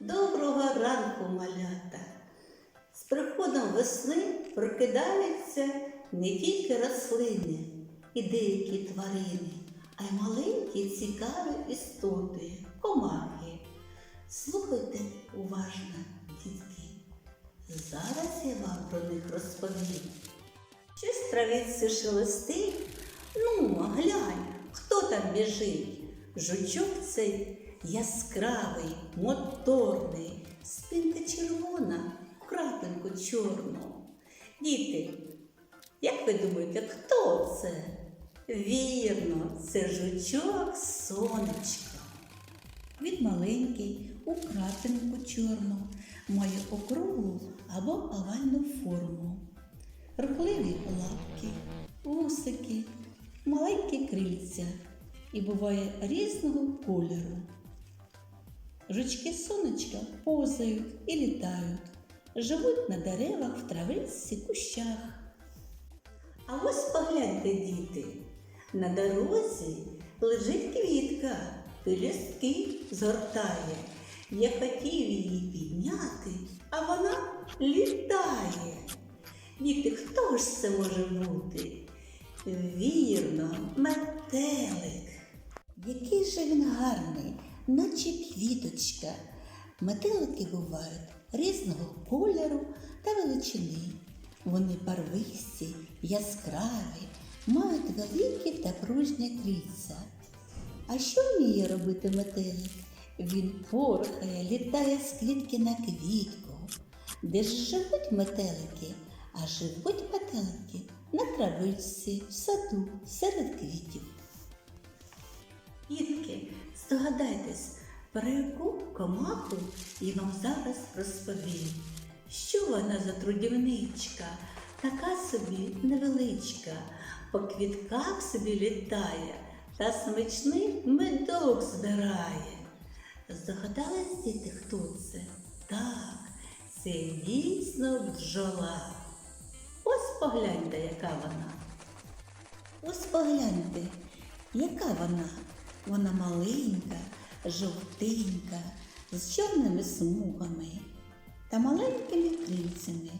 Доброго ранку, малята! З приходом весни прокидаються не тільки рослини і деякі тварини, а й маленькі цікаві істоти, комахи. Слухайте уважно, дітки. Зараз я вам про них розповім. Щось травіці шелестить. Ну, глянь, хто там біжить? Жучок цей яскравий, моторний, спинка червона, крапинку чорну. Діти, як ви думаєте, хто це? Вірно, це жучок сонечко. Він маленький, у крапинку чорну, має округлу або овальну форму. Рухливі лапки, вусики, маленькі крильця і буває різного кольору. Жучки сонечка позають і літають, живуть на деревах, в травичці, кущах. А ось погляньте, діти, на дорозі лежить квітка, пелюстки згортає. Я хотів її підняти, а вона літає. Діти, хто ж це може бути? Вірно, метелик. Який же він гарний, наче квіточка. Метелики бувають різного кольору та величини. Вони барвисті, яскраві, мають великі та пружні крильця. А що вміє робити метелик? Він порхає, літає з квітки на квітку. Де ж живуть метелики? А живуть метелики на травичці, в саду, серед квітів. Дітки, здогадайтесь, про яку комаху я вам зараз розповім. Що вона за трудівничка, така собі невеличка, по квітках собі літає та смачний медок збирає. Здогадались діти, хто це? Так, це дійсно бджола. Ось погляньте, яка вона. Ось погляньте, яка вона. Вона маленька, жовтенька, з чорними смугами та маленькими крильцями.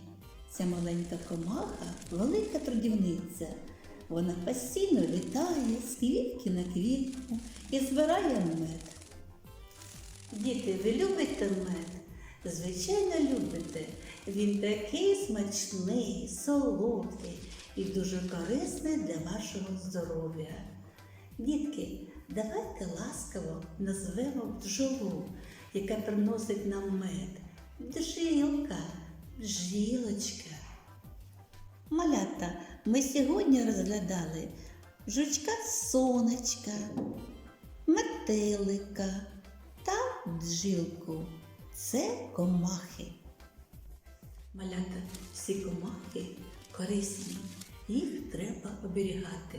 Ця маленька комаха велика трудівниця. Вона постійно літає з квітки на квітку і збирає мед. Діти, ви любите мед? Звичайно, любите. Він такий смачний, солодкий і дуже корисний для вашого здоров'я. Дітки, давайте ласкаво назвемо бджолу, яка приносить нам мед. Бджілка, бджілочка. Малята, ми сьогодні розглядали жучка сонечка, метелика та бджілку. Це комахи. Малята, всі комахи корисні, їх треба оберігати,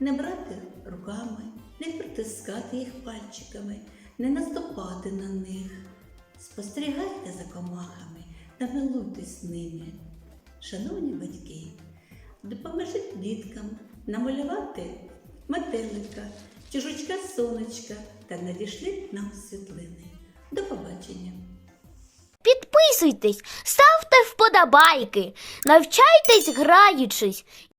не брати руками, не притискати їх пальчиками, не наступати на них. Спостерігайте за комахами та милуйтесь ними. Шановні батьки, допоможіть діткам намалювати метелика, чужучка сонечка та надішліть нам світлини. До побачення! Підписуйтесь, ставте вподобайки, навчайтесь граючись